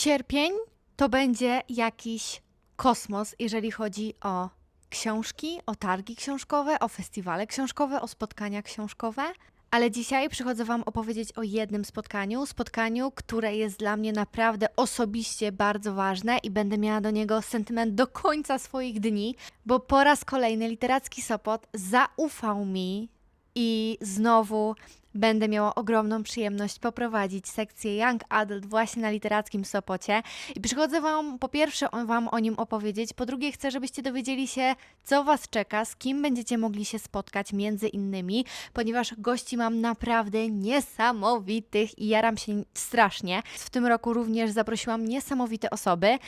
Sierpień to będzie jakiś kosmos, jeżeli chodzi o książki, o targi książkowe, o festiwale książkowe, o spotkania książkowe. Ale dzisiaj przychodzę Wam opowiedzieć o jednym spotkaniu. Spotkaniu, które jest dla mnie naprawdę osobiście bardzo ważne i będę miała do niego sentyment do końca swoich dni, bo po raz kolejny Literacki Sopot zaufał mi i znowu będę miała ogromną przyjemność poprowadzić sekcję Young Adult właśnie na literackim Sopocie. I przychodzę Wam po pierwsze Wam o nim opowiedzieć, po drugie chcę, żebyście dowiedzieli się, co Was czeka, z kim będziecie mogli się spotkać między innymi, ponieważ gości mam naprawdę niesamowitych i jaram się strasznie. W tym roku również zaprosiłam niesamowite osoby,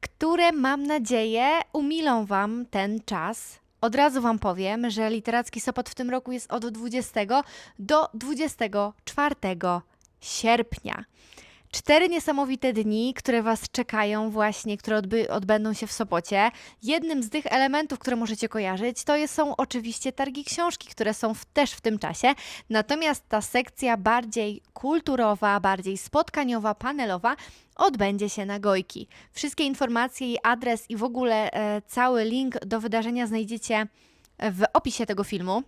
które mam nadzieję umilą Wam ten czas. Od razu Wam powiem, że Literacki Sopot w tym roku jest od 20 do 24 sierpnia. Cztery niesamowite dni, które Was czekają właśnie, które odby- odbędą się w Sopocie. Jednym z tych elementów, które możecie kojarzyć, to jest, są oczywiście targi książki, które są w, też w tym czasie. Natomiast ta sekcja bardziej kulturowa, bardziej spotkaniowa, panelowa odbędzie się na Gojki. Wszystkie informacje i adres i w ogóle e, cały link do wydarzenia znajdziecie w opisie tego filmu.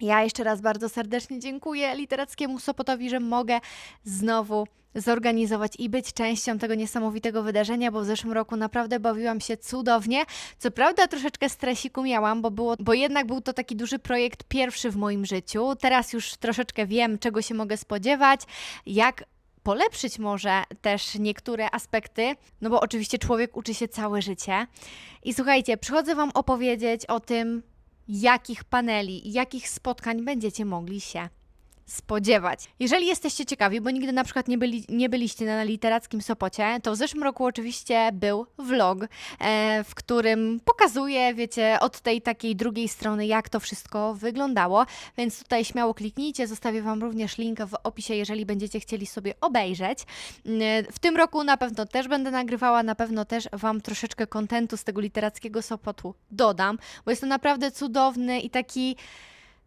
Ja jeszcze raz bardzo serdecznie dziękuję Literackiemu Sopotowi, że mogę znowu zorganizować i być częścią tego niesamowitego wydarzenia, bo w zeszłym roku naprawdę bawiłam się cudownie. Co prawda troszeczkę stresiku miałam, bo, było, bo jednak był to taki duży projekt pierwszy w moim życiu. Teraz już troszeczkę wiem, czego się mogę spodziewać, jak polepszyć może też niektóre aspekty, no bo oczywiście człowiek uczy się całe życie. I słuchajcie, przychodzę Wam opowiedzieć o tym, jakich paneli, jakich spotkań będziecie mogli się spodziewać. Jeżeli jesteście ciekawi, bo nigdy na przykład nie, byli, nie byliście na literackim Sopocie, to w zeszłym roku oczywiście był vlog, e, w którym pokazuję, wiecie, od tej takiej drugiej strony, jak to wszystko wyglądało, więc tutaj śmiało kliknijcie, zostawię Wam również link w opisie, jeżeli będziecie chcieli sobie obejrzeć. Mm, W tym roku na pewno też będę nagrywała, na pewno też Wam troszeczkę kontentu z tego literackiego Sopotu dodam, bo jest to naprawdę cudowny i taki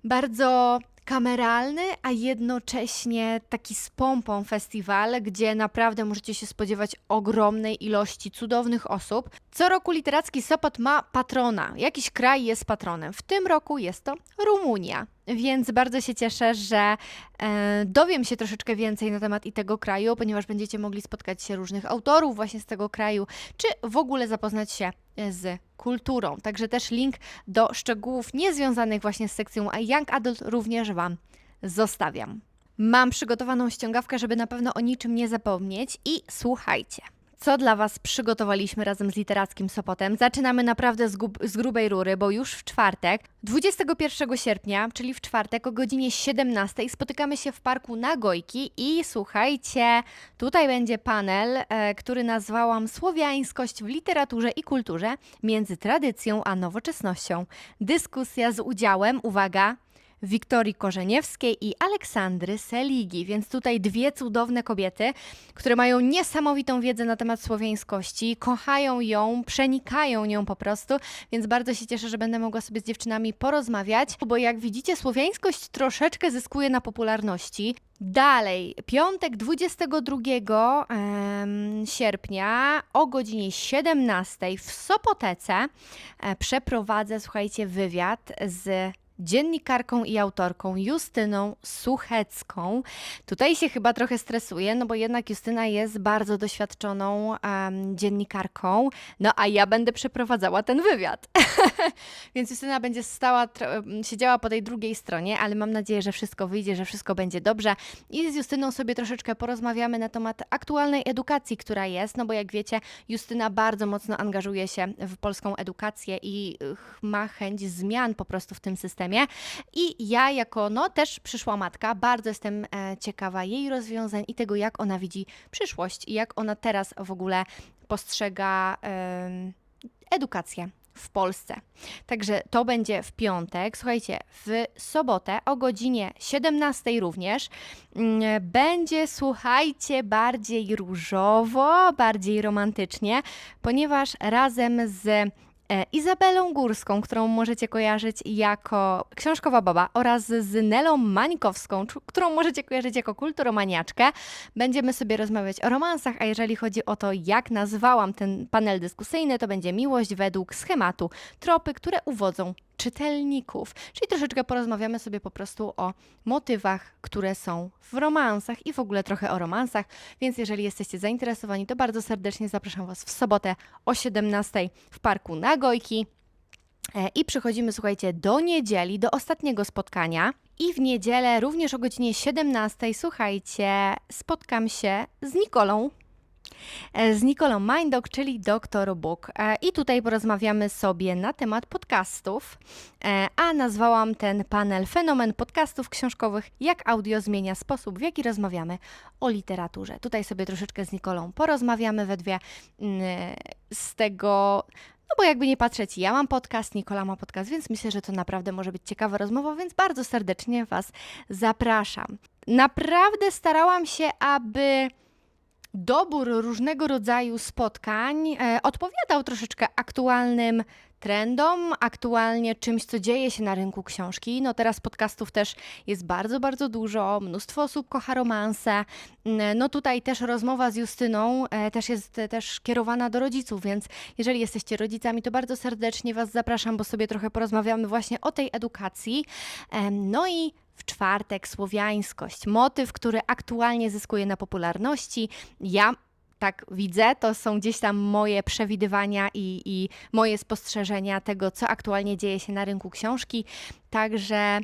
bardzo kameralny, a jednocześnie taki z pompą festiwal, gdzie naprawdę możecie się spodziewać ogromnej ilości cudownych osób. Co roku literacki Sopot ma patrona. Jakiś kraj jest patronem. W tym roku jest to Rumunia. Więc bardzo się cieszę, że e, dowiem się troszeczkę więcej na temat i tego kraju, ponieważ będziecie mogli spotkać się różnych autorów właśnie z tego kraju, czy w ogóle zapoznać się e, z kulturą. Także też link do szczegółów niezwiązanych właśnie z sekcją Young Adult również Wam zostawiam. Mam przygotowaną ściągawkę, żeby na pewno o niczym nie zapomnieć i słuchajcie. Co dla Was przygotowaliśmy razem z Literackim Sopotem? Zaczynamy naprawdę z, z grubej rury, bo już w czwartek, 21 sierpnia, czyli w czwartek o godzinie 17 spotykamy się w parku Nagojki i słuchajcie, tutaj będzie panel, e, który nazwałam Słowiańskość w literaturze i kulturze między tradycją a nowoczesnością. Dyskusja z udziałem, uwaga, Wiktorii Korzeniewskiej i Aleksandry Seligi. Więc tutaj dwie cudowne kobiety, które mają niesamowitą wiedzę na temat słowiańskości, kochają ją, przenikają nią po prostu, więc bardzo się cieszę, że będę mogła sobie z dziewczynami porozmawiać, bo jak widzicie, słowiańskość troszeczkę zyskuje na popularności. Dalej, piątek 22 em, sierpnia o godzinie 17 w Sopotece e, przeprowadzę, słuchajcie, wywiad z dziennikarką i autorką Justyną Suchecką. Tutaj się chyba trochę stresuję, no bo jednak Justyna jest bardzo doświadczoną em, dziennikarką, no a ja będę przeprowadzała ten wywiad. Więc Justyna będzie stała, siedziała po tej drugiej stronie, ale mam nadzieję, że wszystko wyjdzie, że wszystko będzie dobrze. I z Justyną sobie troszeczkę porozmawiamy na temat aktualnej edukacji, która jest, no bo jak wiecie, Justyna bardzo mocno angażuje się w polską edukację i ma chęć zmian po prostu w tym systemie. I ja jako no też przyszła matka, bardzo jestem e, ciekawa jej rozwiązań i tego, jak ona widzi przyszłość i jak ona teraz w ogóle postrzega edukację w Polsce. Także to będzie w piątek. Słuchajcie, w sobotę o godzinie 17 również mm, będzie, słuchajcie, bardziej różowo, bardziej romantycznie, ponieważ razem z Izabelą Górską, którą możecie kojarzyć jako książkowa baba oraz z Nelą Mańkowską, którą możecie kojarzyć jako kulturomaniaczkę. Będziemy sobie rozmawiać o romansach, a jeżeli chodzi o to, jak nazwałam ten panel dyskusyjny, to będzie miłość według schematu, tropy, które uwodzą czytelników. Czyli troszeczkę porozmawiamy sobie po prostu o motywach, które są w romansach i w ogóle trochę o romansach. Więc jeżeli jesteście zainteresowani, to bardzo serdecznie zapraszam Was w sobotę o 17 w parku Nagojki. E, I przechodzimy, słuchajcie, do niedzieli, do ostatniego spotkania. I w niedzielę również o godzinie 17, słuchajcie, spotkam się z Nikolą. E, Z Nikolą Mindok, czyli Doktor Book. E, I tutaj porozmawiamy sobie na temat podcastów, E, a nazwałam ten panel Fenomen podcastów książkowych, jak audio zmienia sposób, w jaki rozmawiamy o literaturze. Tutaj sobie troszeczkę z Nikolą porozmawiamy we dwie mm, z tego, no bo jakby nie patrzeć, ja mam podcast, Nikola ma podcast, więc myślę, że to naprawdę może być ciekawa rozmowa, więc bardzo serdecznie Was zapraszam. Naprawdę starałam się, aby dobór różnego rodzaju spotkań e, odpowiadał troszeczkę aktualnym trendom, aktualnie czymś, co dzieje się na rynku książki. No teraz podcastów też jest bardzo, bardzo dużo, mnóstwo osób kocha romanse. No tutaj też rozmowa z Justyną e, też jest e, też kierowana do rodziców, więc jeżeli jesteście rodzicami, to bardzo serdecznie Was zapraszam, bo sobie trochę porozmawiamy właśnie o tej edukacji. No i w czwartek słowiańskość, motyw, który aktualnie zyskuje na popularności. Ja tak widzę, to są gdzieś tam moje przewidywania i, i moje spostrzeżenia tego, co aktualnie dzieje się na rynku książki. Także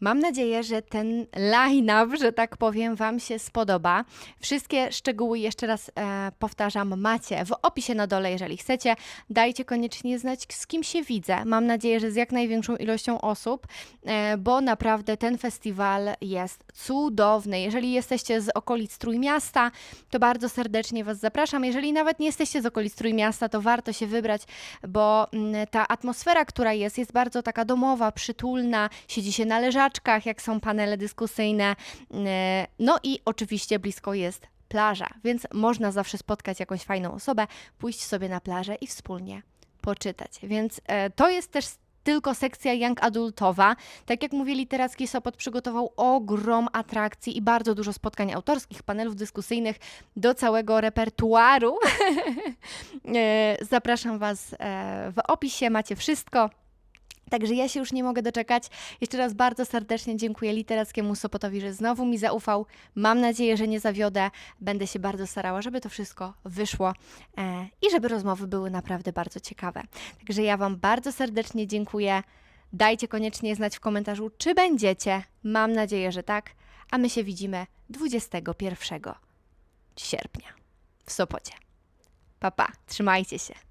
mam nadzieję, że ten line-up, że tak powiem, Wam się spodoba. Wszystkie szczegóły jeszcze raz e, powtarzam, macie w opisie na dole, jeżeli chcecie. Dajcie koniecznie znać, z kim się widzę. Mam nadzieję, że z jak największą ilością osób, e, bo naprawdę ten festiwal jest cudowny. Jeżeli jesteście z okolic Trójmiasta, to bardzo serdecznie Was zapraszam. Jeżeli nawet nie jesteście z okolic Trójmiasta, to warto się wybrać, bo mm, ta atmosfera, która jest, jest bardzo taka domowa, przytulna, siedzi się na jak są panele dyskusyjne. E, No i oczywiście blisko jest plaża, więc można zawsze spotkać jakąś fajną osobę, pójść sobie na plażę i wspólnie poczytać. Więc e, to jest też tylko sekcja young adultowa. Tak jak mówię, Literacki Sopot przygotował ogrom atrakcji i bardzo dużo spotkań autorskich, panelów dyskusyjnych do całego repertuaru. E, Zapraszam Was w opisie, macie wszystko. Także ja się już nie mogę doczekać. Jeszcze raz bardzo serdecznie dziękuję Literackiemu Sopotowi, że znowu mi zaufał. Mam nadzieję, że nie zawiodę. Będę się bardzo starała, żeby to wszystko wyszło e, i żeby rozmowy były naprawdę bardzo ciekawe. Także ja Wam bardzo serdecznie dziękuję. Dajcie koniecznie znać w komentarzu, czy będziecie. Mam nadzieję, że tak. A my się widzimy 21 sierpnia w Sopocie. Pa, pa, trzymajcie się.